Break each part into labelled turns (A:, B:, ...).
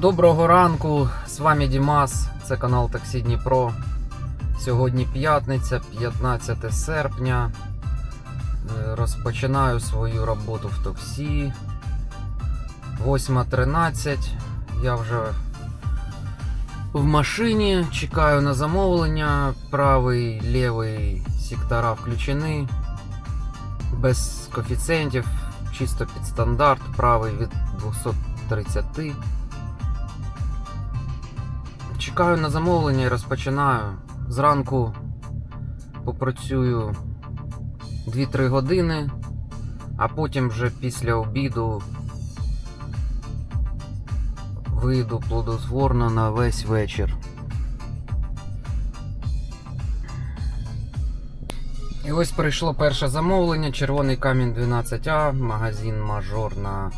A: Доброго ранку, з вами Дімас, це канал Таксі Дніпро. Сьогодні п'ятниця, 15 серпня. Е, Розпочинаю свою роботу в таксі. 8.13. Я вже в машині, чекаю на замовлення. Правий, лівий сектора включені. Без коефіцієнтів, чисто під стандарт, правий від 230. Чекаю на замовлення і розпочинаю. Зранку попрацюю 2-3 години, а потім вже після обіду вийду плодотворно на весь вечір. І ось прийшло перше замовлення. Червоний камінь 12А, магазин Мажор на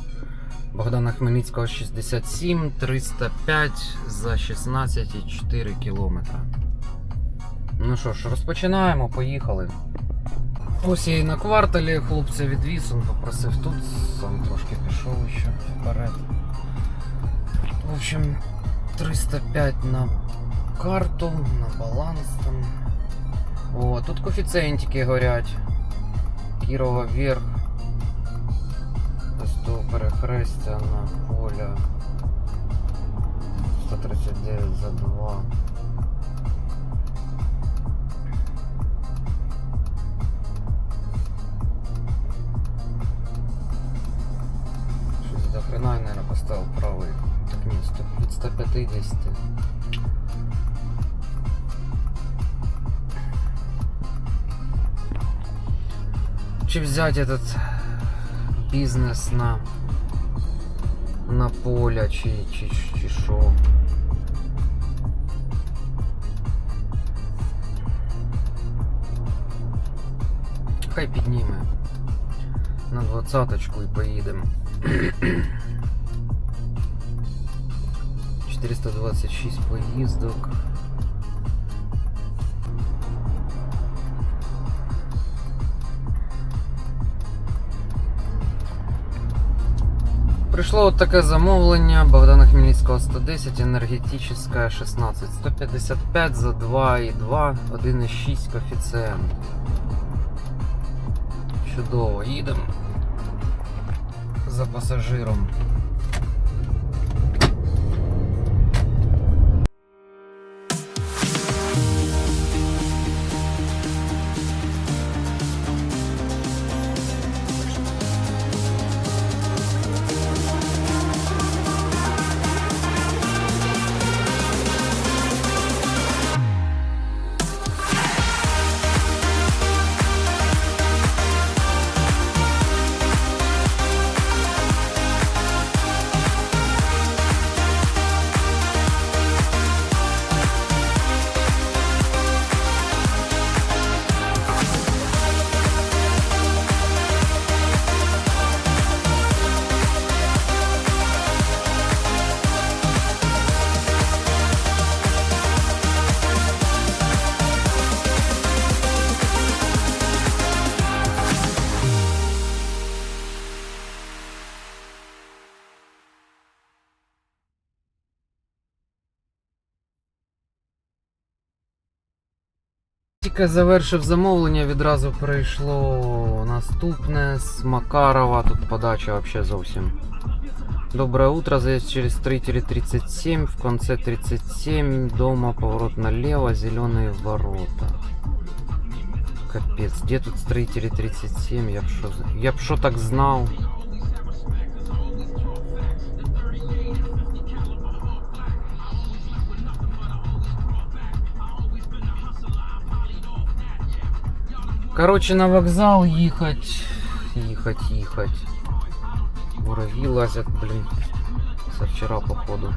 A: Богдана Хмельницького 67, 305 за 16,4 кілометра. Ну що ж, розпочинаємо, поїхали. Ось я і на кварталі хлопця відвіз, він попросив тут, сам трошки пішов ще вперед. В общем, 305 на карту, на баланс там. О, тут коефіцієнтики горять. Кірова вверх. До перехрестя на поля 139 за 2. Щось до хрена, я, наверное, поставил правый. Так нет, 100, від 150. Чи взять этот бізнес на, на поля чи, чи, чи що. Хай підніме на двадцяточку і поїдемо. 426 поїздок. Прийшло от таке замовлення Богдана Хмельницького 110, енергетична 16. 155 за 2,2, 1,6 коефіцієнт. Чудово, їдемо за пасажиром. Тільки завершив замовлення, відразу прийшло наступне з Макарова. Тут подача вообще зовсім. Доброе утро, заезд через строителей 37, в конце 37, дома поворот налево, зеленые ворота. Капец, где тут строители 37? Я б шо, я б шо так знал. Короче, на вокзал ехать, ехать, ехать. Муравьи лазят, блин. Со вчера, походу.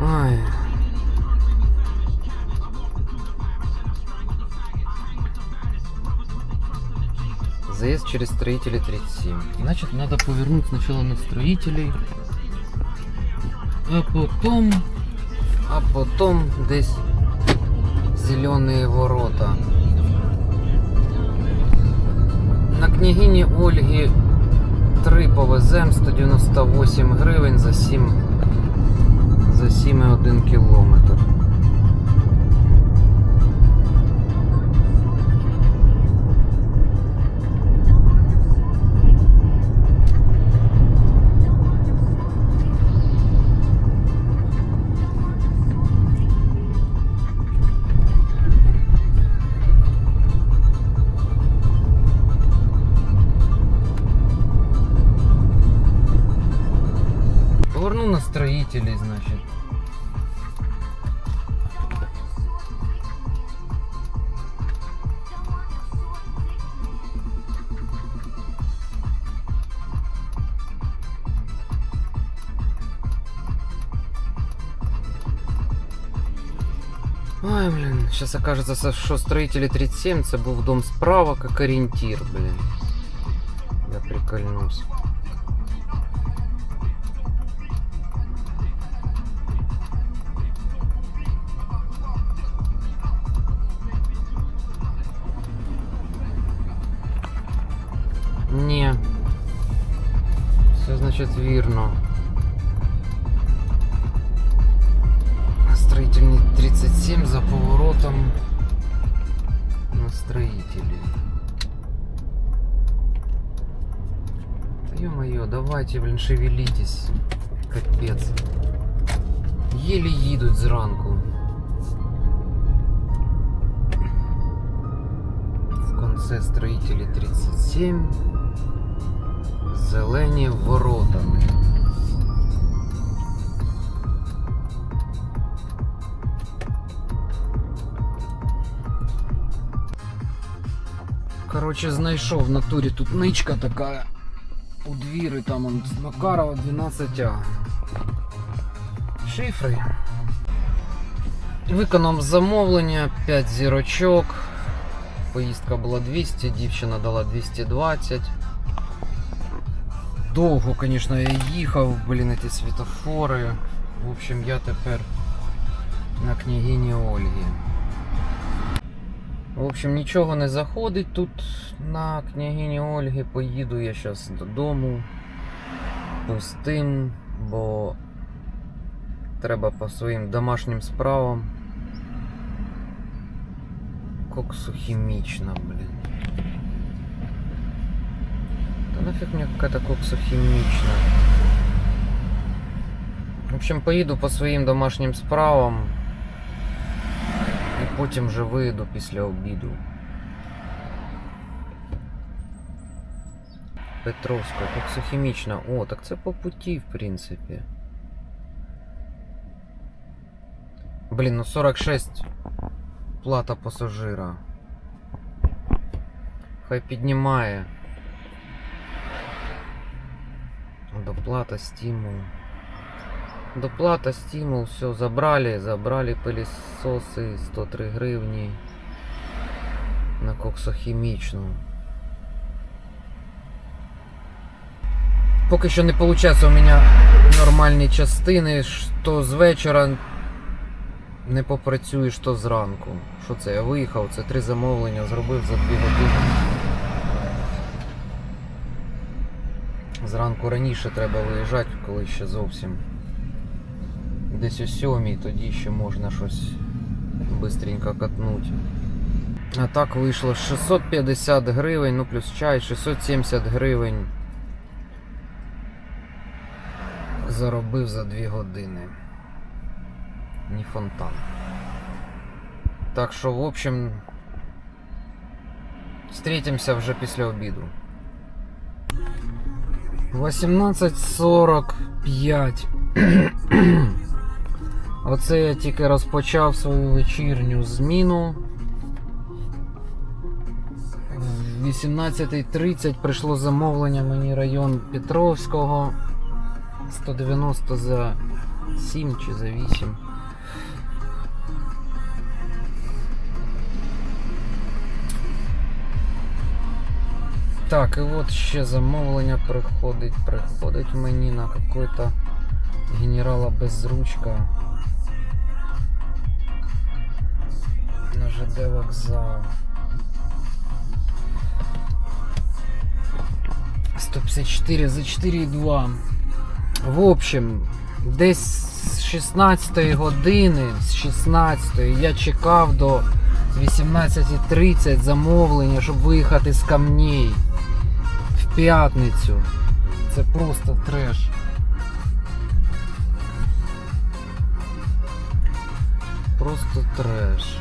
A: Ай. Заезд через строителей 37. Значит, надо повернуть сначала на строителей. А потом... А потом здесь зеленые ворота. Княгині Ольги 3 повезем 198 гривень за 7 за 7,1 кілометр. Строителей, значит. Ой, блин, сейчас окажется, что строители 37, це був дом справа, как ориентир, блин. Я прикольнусь. Все значить вірно. На строительный 37 за поворотом на строителей. Ё-моё, давайте, блин, шевелитесь. Капец. Еле їдуть зранку. В конце строителей 37. Зелені ворота. Короче, знайшов в натурі тут ничка така у двір, і там он з Макарова 12А. Шифри. Виконав замовлення, 5 зірочок. Поїздка була 200, дівчина дала 220. Довго, звісно, я їхав, блін, ці світофори. В общем, я тепер на княгині Ольги. В общем, нічого не заходить тут на княгині Ольги. Поїду я зараз додому пустим, бо треба по своїм домашнім справам. Коксохімічна, блін. Да нафиг мне какая-то коксохимичная. В общем, поїду по своїм домашнім справам. І потім вже вийду після обіду. Петровська, коксохімічна. О, так це по путі, в принципі. Блін, ну 46 плата пасажира. Хай піднімає. Доплата, стимул. Доплата, стимул, все, забрали, забрали пылесосы, 103 гривні на коксохімічну. Поки що не виходить у мене нормальні частини, що з вечора не попрацюєш, то зранку. Що це? Я виїхав, це три замовлення, зробив за дві години. Зранку раніше треба виїжджати, коли ще зовсім десь о сьомій, тоді ще можна щось швидко катнути. А так вийшло 650 гривень, ну плюс чай, 670 гривень. Заробив за 2 години. Не фонтан. Так що, в общем, встретимся вже після обіду. 18.45. Оце я тільки розпочав свою вечірню зміну. В 18.30 прийшло замовлення мені район Петровського. 190 за 7 чи за 8. Так, і от ще замовлення приходить, приходить мені на какой-то генерала безручка. На ЖД вокзал. 154 за 4,2. В общем, десь з 16 години, з 16 я чекав до 18.30 замовлення, щоб виїхати з камней п'ятницю. Це просто треш. Просто треш.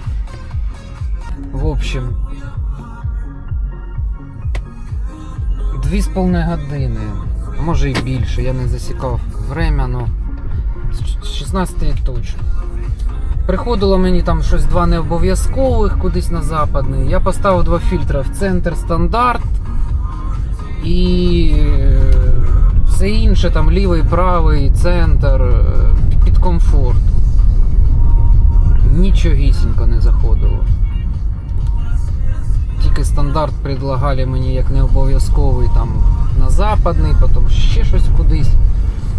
A: В общем, дві з половиною години, може і більше, я не засікав время, ну з 16 точно. Приходило мені там щось два необов'язкових кудись на западний. Я поставив два фільтри в центр стандарт і е, все інше, там лівий, правий, центр е, під комфорт. Нічогісінько не заходило. Тільки стандарт предлагали мені як не обов'язковий там на западний, потім ще щось кудись.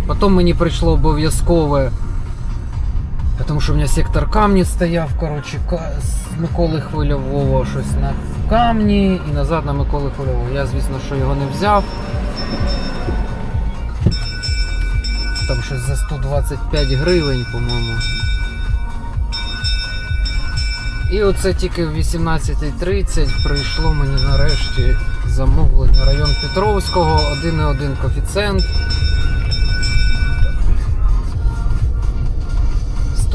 A: Потім мені прийшло обов'язкове, тому що у мене сектор камні стояв, коротше, з Миколи Хвильового щось на камні і назад на Миколи Хвильового. Я, звісно, що його не взяв. Там щось за 125 гривень, по-моєму. І оце тільки в 18.30 прийшло мені нарешті замовлення район Петровського, 1,1 коефіцієнт.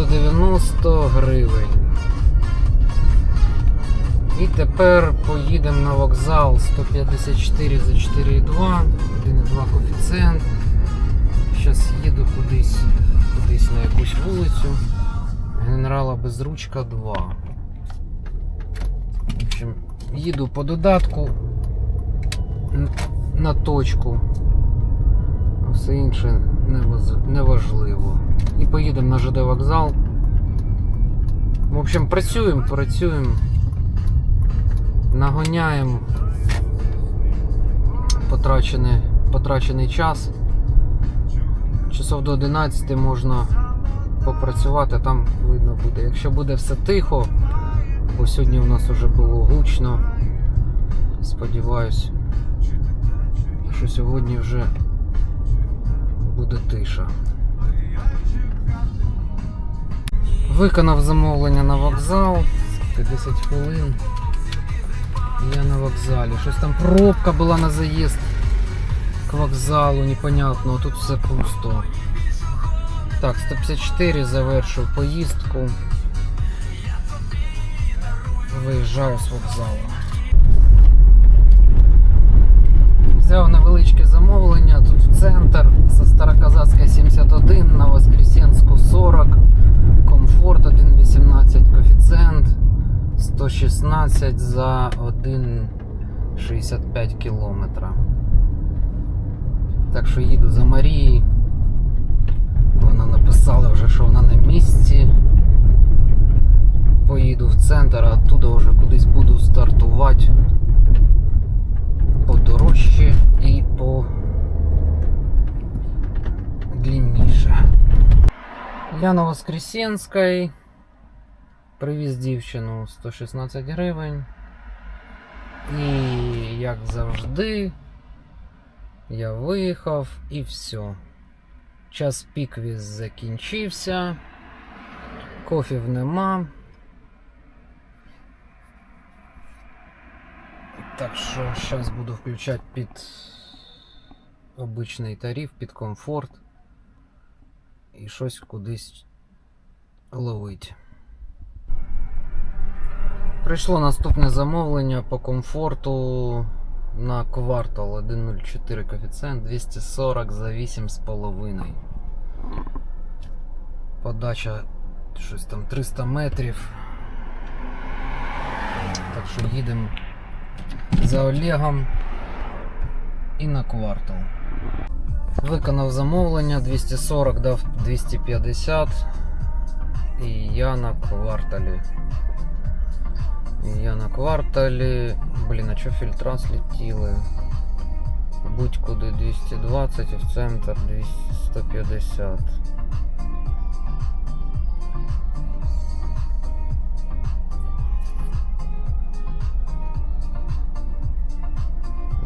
A: 190 гривень. І тепер поїдемо на вокзал 154 за 4,2, 1,2 коефіцієнт. Зараз їду кудись, кудись на якусь вулицю. Генерала Безручка 2. В общем, їду по додатку на точку. Все інше неважливо. І поїдемо на ЖД вокзал. В общем, працюємо, працюємо. Нагоняємо потрачений, потрачений час. Часов до 11 можна попрацювати, там видно буде. Якщо буде все тихо, бо сьогодні у нас вже було гучно. Сподіваюсь, що сьогодні вже буде тиша. Виконав замовлення на вокзал. 10 хвилин. Я на вокзалі. Щось там пробка була на заїзд к вокзалу, непонятно. Тут все пусто. Так, 154 завершив поїздку. Виїжджаю з вокзалу. Взяв невеличке замовлення тут центр со Староказацька 71 на Воскресенську 40. Комфорт 1,18 коефіцієнт. 116 за 1,65 кілометра. Так що їду за Марією. Вона написала вже, що вона на місці. Поїду в центр, а оттуда вже кудись буду стартувати подорожче і по длинніше. Я на Воскресенській. Привіз дівчину 116 гривень. І як завжди, я виїхав і все. Час піквіз закінчився. Кофів нема. Так що зараз буду включати під обичний тариф, під комфорт. І щось кудись ловить. Прийшло наступне замовлення по комфорту на квартал 1.04 коефіцієнт 240 за 8,5. Подача щось там 300 метрів. Так що їдемо за Олегом і на квартал. Виконав замовлення 240 дав 250. І я на кварталі. І я на кварталі. Блін, а чого фільтра слетіли? Будь-куди 220 і в центр 150.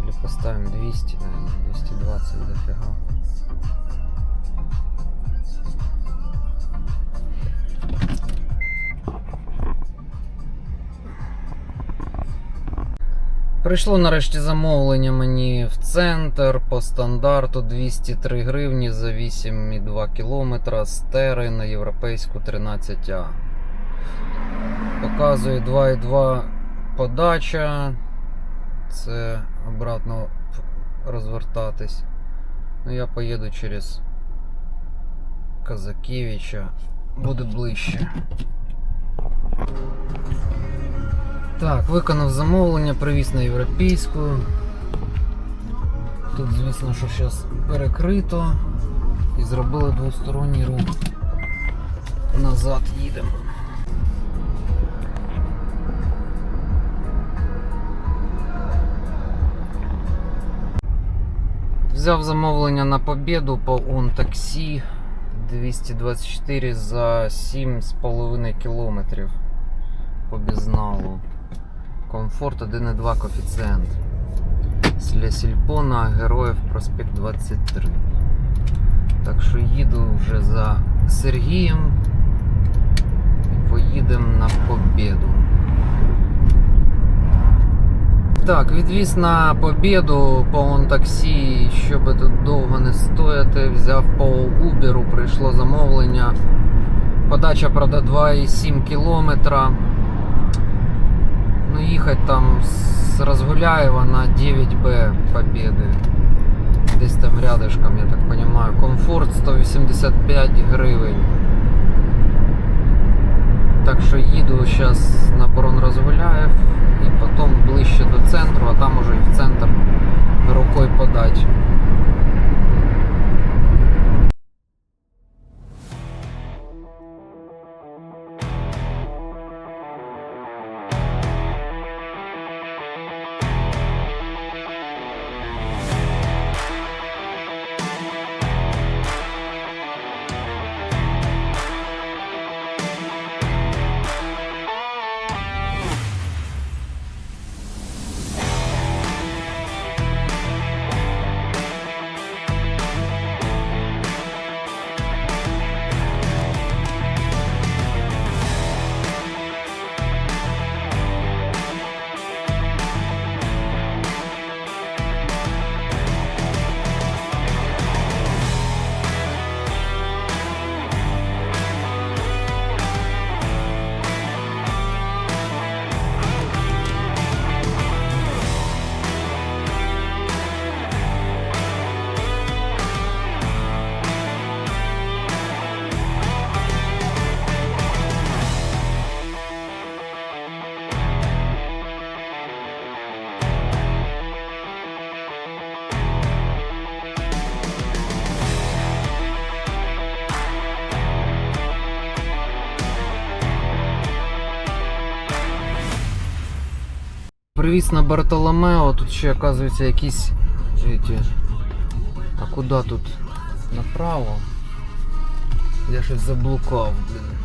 A: Или Поставим 200, наверное, 220 дофига. Прийшло нарешті замовлення мені в центр по стандарту 203 гривні за 8,2 кілометра з Тери на європейську 13А. Показує 2,2 подача. Це обратно розвертатись. Ну я поїду через Казакевича. Буде ближче. Так, виконав замовлення, привіз на європейську. Тут, звісно, що зараз перекрито. І зробили двосторонній рух. Назад їдемо. Взяв замовлення на побіду по он таксі 224 за 7,5 кілометрів по безналу. Комфорт 1,2 коефіцієнт. Для Сільпо на Героїв проспект 23. Так що їду вже за Сергієм і поїдемо на побіду. Так, відвіз на побіду по онтаксі, щоб тут довго не стояти. Взяв по Uber, прийшло замовлення. Подача, правда, 2,7 кілометра. Ну, їхати там з Розгуляєва на 9Б Побєди. Десь там рядышком, я так понимаю. Комфорт 185 гривень. Так що їду зараз на Барон Розгуляєв і потім ближче до центру, а там уже і в центр рукою подать. Привіз на Бартоломео, тут ще, оказується, якісь. Эти... А куди тут? Направо? Я щось заблукав, блін.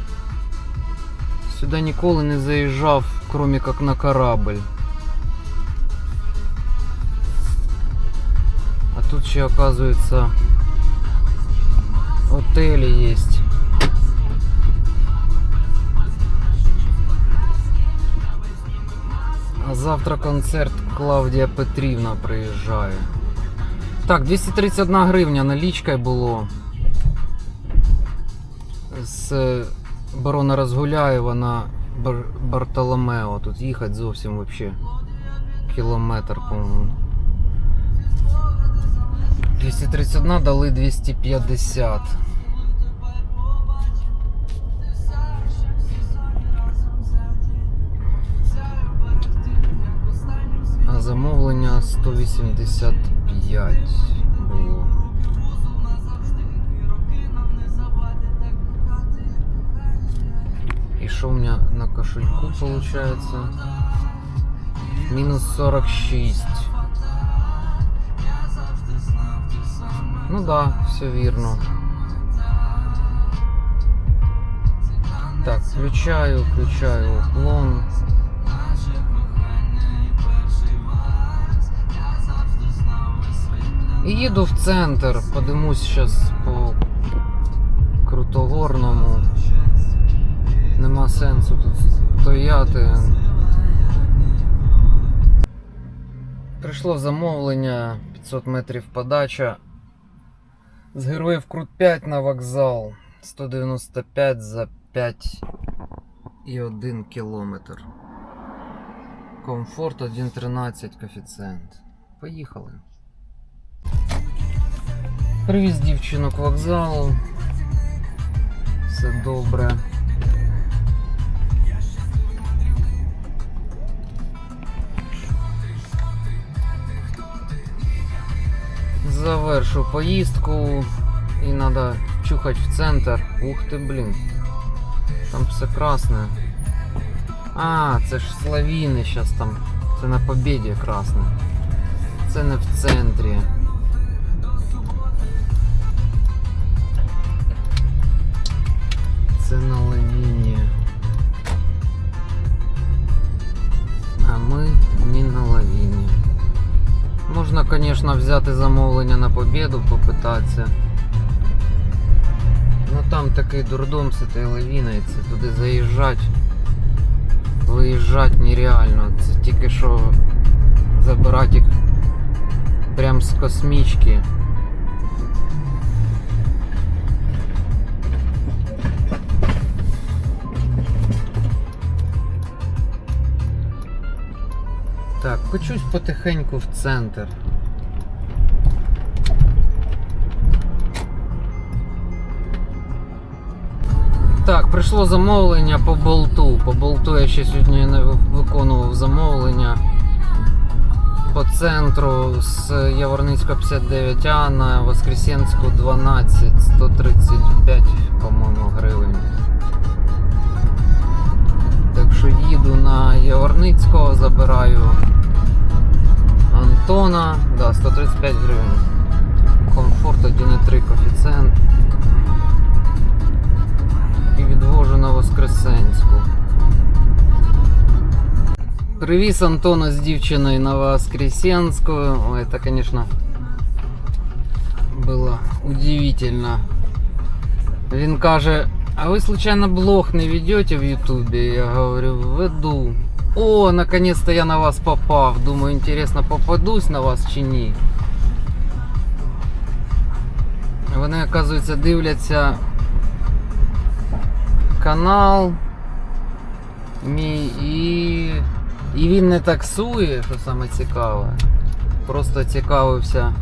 A: Сюди ніколи не заїжджав, кроме як на корабль. А тут ще, оказується, отелі є. Завтра концерт Клавдія Петрівна приїжджає. Так, 231 гривня налічкою було. З е, барона Розгуляєва на Бар- Бартоломео. Тут їхати зовсім вообще кілометр, по-моєму. 231 дали 250. 185 було. І що у мене на кошельку получается? Мінус 46. Ну да, все вірно. Так, включаю, включаю уклон. Їду в центр, подимусь зараз по крутогорному. Нема сенсу тут стояти. Прийшло замовлення 500 метрів подача. З героїв Крут 5 на вокзал. 195 за 5 і 1 кілометр. Комфорт 1.13 коефіцієнт. Поїхали. Привіз дівчину к вокзалу. Все добре. Завершу поїздку і треба чухати в центр. Ух ти, блін. Там все красне. А, це ж славіни зараз там. Це на побіді красне. Це не в центрі. Можна, взяти замовлення на побіду, попитатися. Ну там такий дурдом з лавіною, це туди заїжджати. Виїжджати нереально. Це тільки що забирати їх прям з космічки. Так, почусь потихеньку в центр. Прийшло замовлення по болту. По болту я ще сьогодні не виконував замовлення. По центру з Яворницького 59А на Воскресенську 12, 135, по-моєму, гривень. Так що їду на Яворницького, забираю Антона, да, 135 гривень. Комфорт 1,3 коефіцієнт. І на Воскресенську. Привіз Антона з дівчиною на Воскресенську. Ой, это, конечно, было удивительно. Він каже, а ви случайно блог не ведете в Ютубе? Я говорю, веду. О, наконец-то я на вас попав. Думаю, интересно, попадусь на вас чи ні. Вони, оказується, дивляться канал мій і. І він не таксує, що саме цікаве. Просто цікавився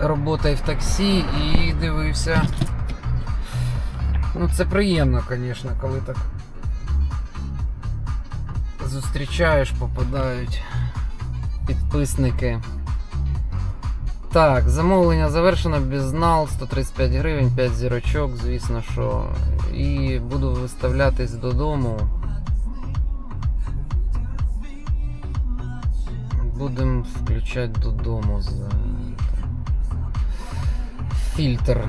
A: роботою в таксі і дивився. Ну це приємно, звісно, коли так зустрічаєш, попадають підписники. Так, замовлення завершено, безнал, 135 гривень, 5 зірочок, звісно, що. І буду виставлятись додому. Будемо включати додому за фільтр.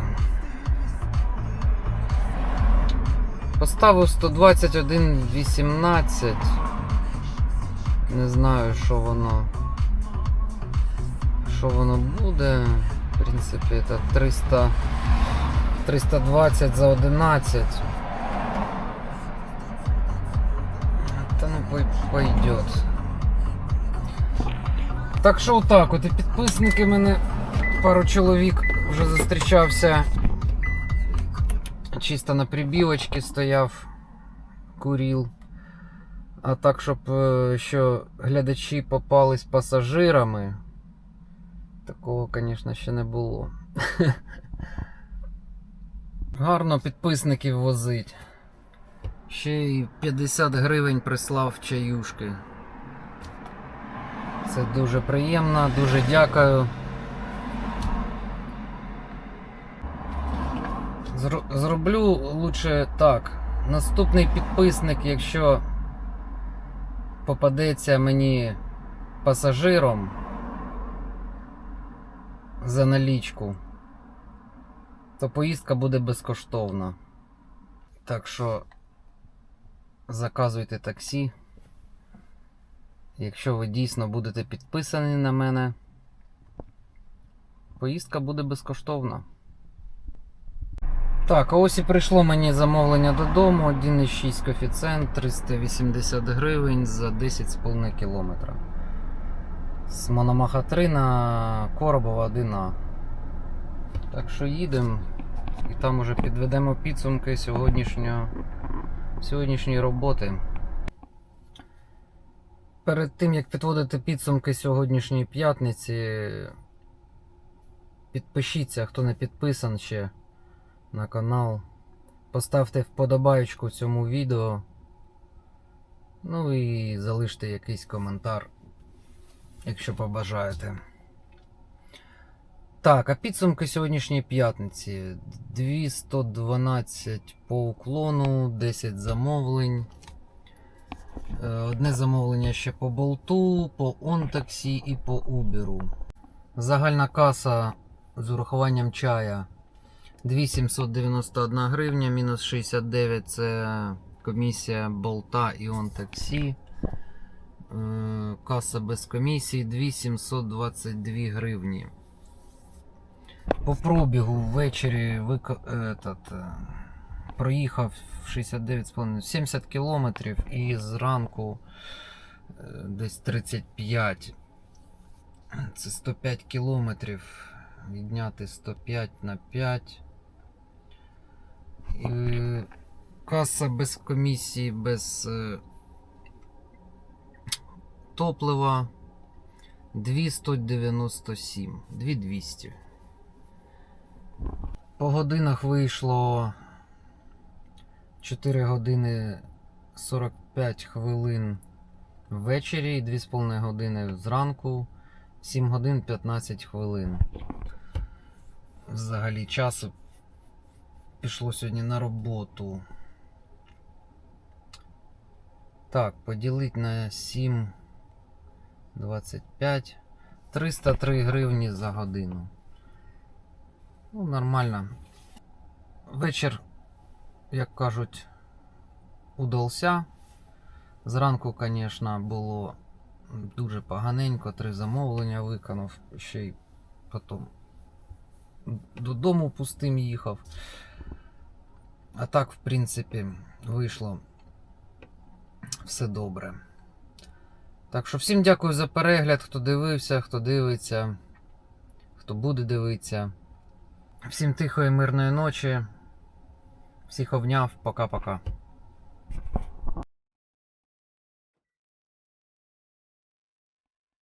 A: Поставив 121.18. Не знаю, що воно. Що воно буде. В принципі, це 300. 320 за 11. Та ну пой- пойдет. Так що отак, от і підписники мене пару чоловік вже зустрічався. Чисто на прибілочці стояв, курів. А так, щоб е, що глядачі попались пасажирами. Такого, звісно, ще не було. Гарно підписників возить. Ще й 50 гривень прислав чаюшки. Це дуже приємно, дуже дякую. Зро- Зроблю лучше так. Наступний підписник, якщо попадеться мені пасажиром за налічку, то поїздка буде безкоштовна. Так що заказуйте таксі. Якщо ви дійсно будете підписані на мене, поїздка буде безкоштовна. Так, ось і прийшло мені замовлення додому. 1,6 коефіцієнт, 380 гривень за 10,5 кілометра. З Мономаха 3 на Коробова 1А. Так що їдемо і там уже підведемо підсумки сьогоднішнього, сьогоднішньої роботи. Перед тим як підводити підсумки сьогоднішньої п'ятниці, підпишіться, хто не підписан ще на канал. Поставте вподобайку цьому відео. Ну і залиште якийсь коментар, якщо побажаєте. Так, а підсумки сьогоднішньої п'ятниці. 212 по уклону, 10 замовлень. Е, Одне замовлення ще по болту, по Онтаксі і по Уберу. Загальна каса з урахуванням чая 2791 гривня, мінус 69 це комісія болта і Онтаксі. Е, Каса без комісії 2722 гривні. По пробігу ввечері вик... этот, е, проїхав 69,5 70 кілометрів і зранку е, десь 35. Це 105 кілометрів. Відняти 105 на 5. І каса без комісії, без е, топлива 297. 2200. По годинах вийшло 4 години 45 хвилин ввечері і 2,5 години зранку, 7 годин 15 хвилин. Взагалі часу пішло сьогодні на роботу. Так, поділити на 7 25 303 гривні за годину. Ну, нормально. Вечір, як кажуть, удався. Зранку, звісно, було дуже поганенько, три замовлення виконав, ще й потім додому пустим їхав. А так, в принципі, вийшло все добре. Так що всім дякую за перегляд, хто дивився, хто дивиться, хто буде дивитися. Всім тихої, мирної ночі. Всіх обняв. Пока-пока.